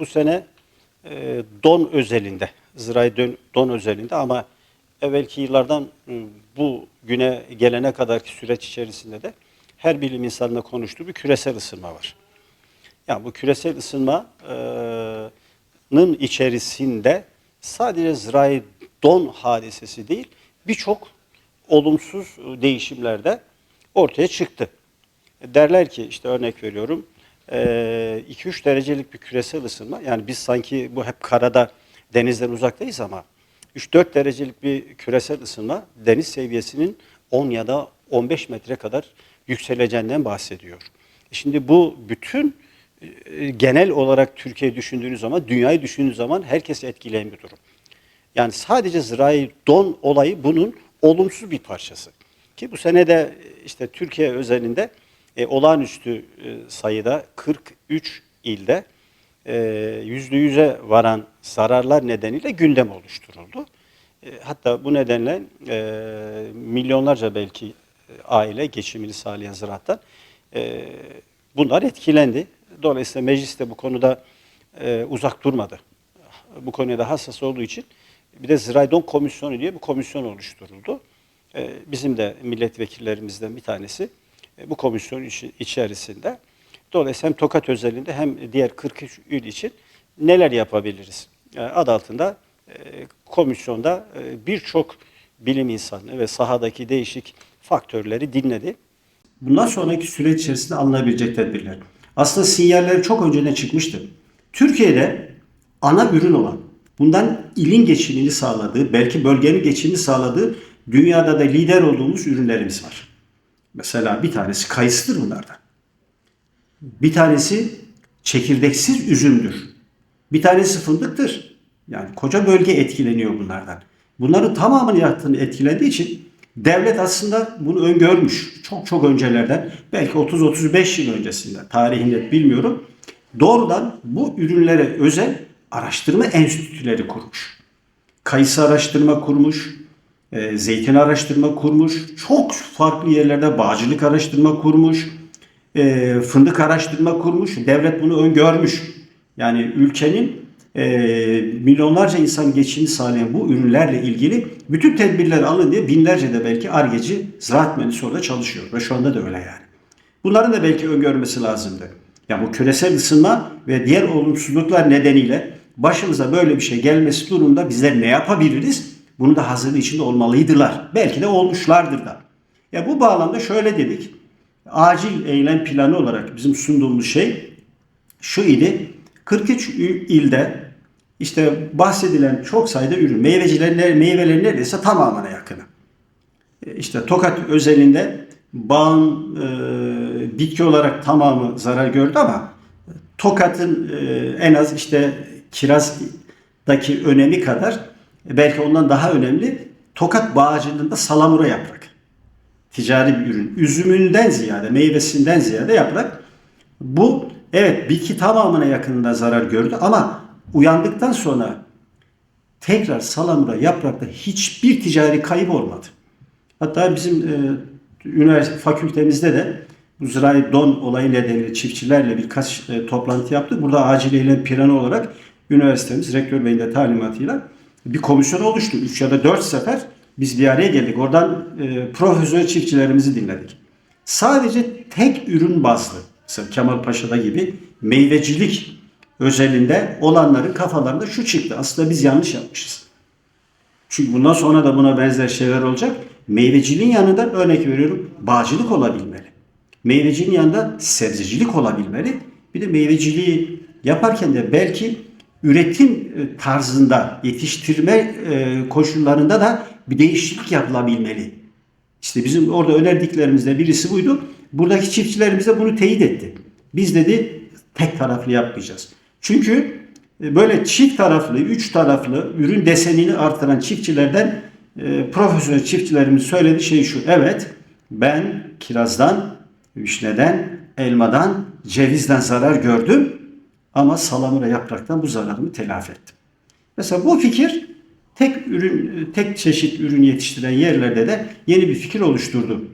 bu sene e, don özelinde, zirai don, don özelinde ama evvelki yıllardan e, bu güne gelene kadarki süreç içerisinde de her bilim insanla konuştuğu bir küresel ısınma var. Yani bu küresel ısınmanın içerisinde sadece zirai don hadisesi değil, birçok olumsuz değişimler de ortaya çıktı. Derler ki işte örnek veriyorum 2-3 derecelik bir küresel ısınma yani biz sanki bu hep karada denizden uzaktayız ama 3-4 derecelik bir küresel ısınma deniz seviyesinin 10 ya da 15 metre kadar yükseleceğinden bahsediyor. Şimdi bu bütün e, genel olarak Türkiye düşündüğünüz zaman, dünyayı düşündüğünüz zaman herkesi etkileyen bir durum. Yani sadece zirai don olayı bunun olumsuz bir parçası. Ki bu sene de işte Türkiye özelinde e, olağanüstü e, sayıda 43 ilde e, yüzde yüze varan zararlar nedeniyle gündem oluşturuldu. E, hatta bu nedenle e, milyonlarca belki e, aile geçimini sağlayan ziraattan e, bunlar etkilendi. Dolayısıyla meclis de bu konuda e, uzak durmadı. Bu konuya da hassas olduğu için bir de Ziraydon Komisyonu diye bir komisyon oluşturuldu. E, bizim de milletvekillerimizden bir tanesi bu komisyon içerisinde. Dolayısıyla hem Tokat özelinde hem diğer 43 il için neler yapabiliriz? E, Adı altında e, komisyonda e, birçok bilim insanı ve sahadaki değişik faktörleri dinledi. Bundan sonraki süreç içerisinde alınabilecek tedbirler. Aslında sinyalleri çok önceden çıkmıştı. Türkiye'de ana ürün olan, bundan ilin geçimini sağladığı, belki bölgenin geçimini sağladığı, dünyada da lider olduğumuz ürünlerimiz var. Mesela bir tanesi kayısıdır bunlardan. Bir tanesi çekirdeksiz üzümdür. Bir tanesi fındıktır. Yani koca bölge etkileniyor bunlardan. Bunların tamamını etkilendiği için devlet aslında bunu öngörmüş. Çok çok öncelerden belki 30-35 yıl öncesinden tarihini bilmiyorum. Doğrudan bu ürünlere özel araştırma enstitüleri kurmuş. Kayısı araştırma kurmuş, e, zeytin araştırma kurmuş, çok farklı yerlerde bağcılık araştırma kurmuş, e, fındık araştırma kurmuş. Devlet bunu öngörmüş. Yani ülkenin e, milyonlarca insan geçimini sağlayan bu ürünlerle ilgili bütün tedbirler alın diye binlerce de belki argeci ziraat mühendisi orada çalışıyor. Ve şu anda da öyle yani. Bunların da belki öngörmesi lazımdı. Ya bu küresel ısınma ve diğer olumsuzluklar nedeniyle başımıza böyle bir şey gelmesi durumunda bizler ne yapabiliriz? Bunu da hazırlığı içinde olmalıydılar. Belki de olmuşlardır da. Ya bu bağlamda şöyle dedik. Acil eylem planı olarak bizim sunduğumuz şey şu idi. 43 ilde işte bahsedilen çok sayıda ürün, meyvecilerin meyvelerin neredeyse tamamına yakını. E, İşte Tokat özelinde bağın e, bitki olarak tamamı zarar gördü ama Tokat'ın e, en az işte kirazdaki önemi kadar belki ondan daha önemli Tokat bağcılığında salamura yaprak. Ticari bir ürün. Üzümünden ziyade, meyvesinden ziyade yaprak. Bu evet bitki tamamına yakınında zarar gördü ama uyandıktan sonra tekrar salamura yaprakta hiçbir ticari kayıp olmadı. Hatta bizim e, üniversite fakültemizde de bu zirai don olayı nedeniyle çiftçilerle birkaç e, toplantı yaptık. Burada acil eylem planı olarak üniversitemiz rektör beyin de talimatıyla bir komisyon oluştu. 3 ya da 4 sefer biz bir araya geldik. Oradan e, profesyonel çiftçilerimizi dinledik. Sadece tek ürün bazlı, mesela Kemal Paşa'da gibi meyvecilik özelinde olanların kafalarında şu çıktı. Aslında biz yanlış yapmışız. Çünkü bundan sonra da buna benzer şeyler olacak. Meyveciliğin yanında örnek veriyorum bağcılık olabilmeli. Meyveciliğin yanında sebzecilik olabilmeli. Bir de meyveciliği yaparken de belki üretim e, tarzında, yetiştirme e, koşullarında da bir değişiklik yapılabilmeli. İşte bizim orada önerdiklerimizde birisi buydu. Buradaki çiftçilerimiz de bunu teyit etti. Biz dedi tek taraflı yapmayacağız. Çünkü e, böyle çift taraflı, üç taraflı ürün desenini artıran çiftçilerden profesyonel çiftçilerimiz söylediği şey şu. Evet ben kirazdan, vişneden, elmadan, cevizden zarar gördüm ama salamura yapraktan bu zararımı telafi ettim. Mesela bu fikir tek ürün, tek çeşit ürün yetiştiren yerlerde de yeni bir fikir oluşturdu.